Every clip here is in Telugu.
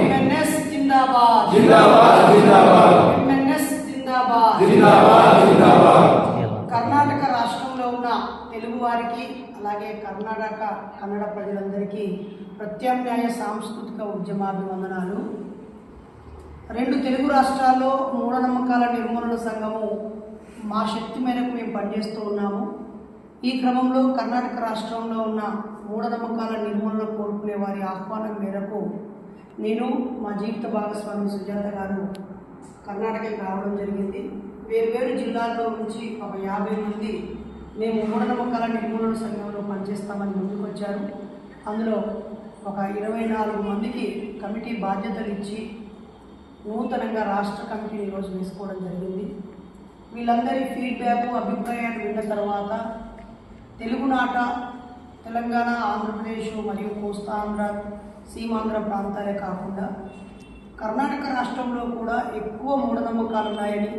ఎంఎన్ఎస్ జిందాబాద్. ఎంఎన్ఎస్ జిందాబాద్. కర్ణాటక రాష్ట్రంలో ఉన్న తెలుగు వారికి అలాగే కర్ణాటక కన్నడ ప్రజలందరికీ ప్రత్యామ్నాయ సాంస్కృతిక ఉద్యమాభివందనాలు. రెండు తెలుగు రాష్ట్రాల్లో మూఢనమ్మకాల నిర్మూలన సంఘము మా శక్తి మేరకు మేము పనిచేస్తూ ఉన్నాము. ఈ క్రమంలో కర్ణాటక రాష్ట్రంలో ఉన్న మూఢనమ్మకాల నిర్మూలన కోరుకునే వారి ఆహ్వానం మేరకు నేను మా జీవిత భాగస్వామి సుజాత గారు కర్ణాటకకి రావడం జరిగింది. వేరు వేరు జిల్లాల్లో నుంచి ఒక యాభై మంది మేము మూఢనమ్మకాల నిర్మూలన సంఘంలో పనిచేస్తామని ముందుకు వచ్చారు. అందులో ఒక ఇరవై నాలుగు మందికి కమిటీ బాధ్యతలు ఇచ్చి నూతనంగా రాష్ట్ర కమిటీని ఈరోజు వేసుకోవడం జరిగింది. వీళ్ళందరి ఫీడ్బ్యాక్ అభిప్రాయాలు విన్న తర్వాత తెలుగునాట తెలంగాణ ఆంధ్రప్రదేశ్ మరియు కోస్తాంధ్ర సీమాంధ్ర ప్రాంతాలే కాకుండా కర్ణాటక రాష్ట్రంలో కూడా ఎక్కువ మూఢనమ్మకాలు ఉన్నాయని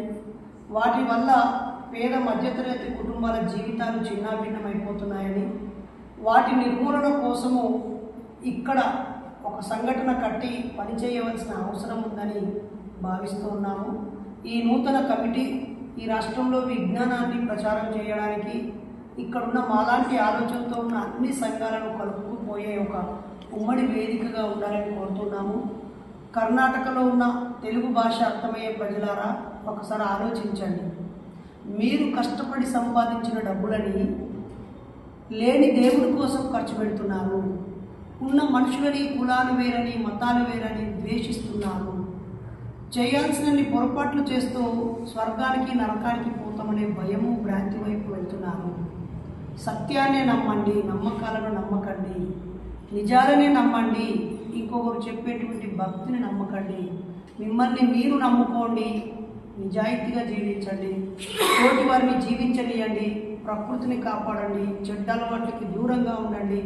వాటి వల్ల పేద మధ్యతరగతి కుటుంబాల జీవితాలు చిన్నాభిన్నమైపోతున్నాయని వాటి నిర్మూలన కోసము ఇక్కడ ఒక సంఘటన కట్టి పనిచేయవలసిన అవసరం ఉందని భావిస్తూ ఉన్నాము. ఈ నూతన కమిటీ ఈ రాష్ట్రంలో విజ్ఞానాన్ని ప్రచారం చేయడానికి ఇక్కడున్న మాలాంటి ఆలోచనతో ఉన్న అన్ని సంఘాలను కలుపుకుపోయే ఒక ఉమ్మడి వేదికగా ఉండాలని కోరుతున్నాము. కర్ణాటకలో ఉన్న తెలుగు భాష అర్థమయ్యే ప్రజలారా ఒకసారి ఆలోచించండి. మీరు కష్టపడి సంపాదించిన డబ్బులని లేని దేవుడి కోసం ఖర్చు పెడుతున్నారు. ఉన్న మనుషులని కులాలు వేరని మతాలు వేరని ద్వేషిస్తున్నారు. చేయాల్సినన్ని పొరపాట్లు చేస్తూ స్వర్గానికి నరకానికి పోతామనే భయము భ్రాంతి వైపు వెళ్తున్నారు. సత్యాన్ని నమ్మండి నమ్మకాలను నమ్మకండి. నిజాలనే నమ్మండి ఇంకొకరు చెప్పేటువంటి భక్తిని నమ్మకండి. మిమ్మల్ని మీరు నమ్ముకోండి నిజాయితీగా జీవించండి. తోటి వారిని జీవించనియండి ప్రకృతిని కాపాడండి చెడ్డ అలవాట్లకి దూరంగా ఉండండి.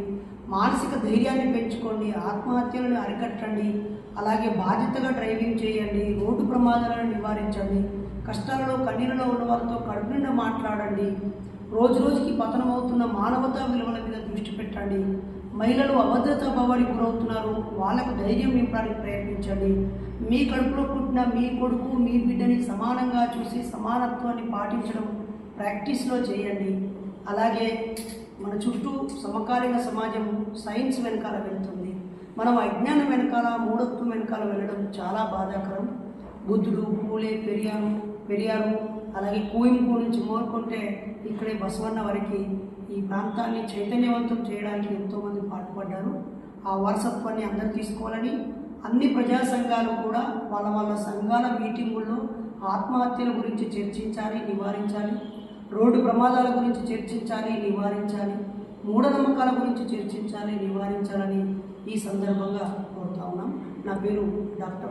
మానసిక ధైర్యాన్ని పెంచుకోండి ఆత్మహత్యలను అరికట్టండి. అలాగే బాధ్యతగా డ్రైవింగ్ చేయండి రోడ్డు ప్రమాదాలను నివారించండి. కష్టాలలో కన్నీళ్ళలో ఉన్న వారితో కడుపు నిండా మాట్లాడండి. రోజు రోజుకి పతనమవుతున్న మానవతా విలువల మీద దృష్టి పెట్టండి. మహిళలు అభద్రతా భావానికి గురవుతున్నారు. వాళ్ళకు ధైర్యం నింపడానికి ప్రయత్నించండి. మీ కడుపులో పుట్టిన మీ కొడుకు మీ బిడ్డని సమానంగా చూసి సమానత్వాన్ని పాటించడం ప్రాక్టీస్లో చేయండి. అలాగే మన చుట్టూ సమకాలీన సమాజం సైన్స్ వెనకాల వెళ్తుంది. మనం అజ్ఞానం వెనకాల మూఢత్వం వెనకాల వెళ్ళడం చాలా బాధాకరం. బుద్ధుడు పూలే పెరియారు పెరియారు అలాగే కోయింపు నుంచి మోరుకుంటే ఇక్కడే బసవన్న వరకు ఈ ప్రాంతాన్ని చైతన్యవంతం చేయడానికి ఎంతోమంది పాటుపడ్డారు. ఆ వారసత్వాన్ని అందరూ తీసుకోవాలని అన్ని ప్రజా సంఘాలు కూడా వాళ్ళ వాళ్ళ సంఘాల మీటింగుల్లో ఆత్మహత్యల గురించి చర్చించాలి నివారించాలి రోడ్డు ప్రమాదాల గురించి చర్చించాలి నివారించాలి మూఢనమ్మకాల గురించి చర్చించాలి నివారించాలని ఈ సందర్భంగా కోరుతా ఉన్నాం. నా పేరు డాక్టర్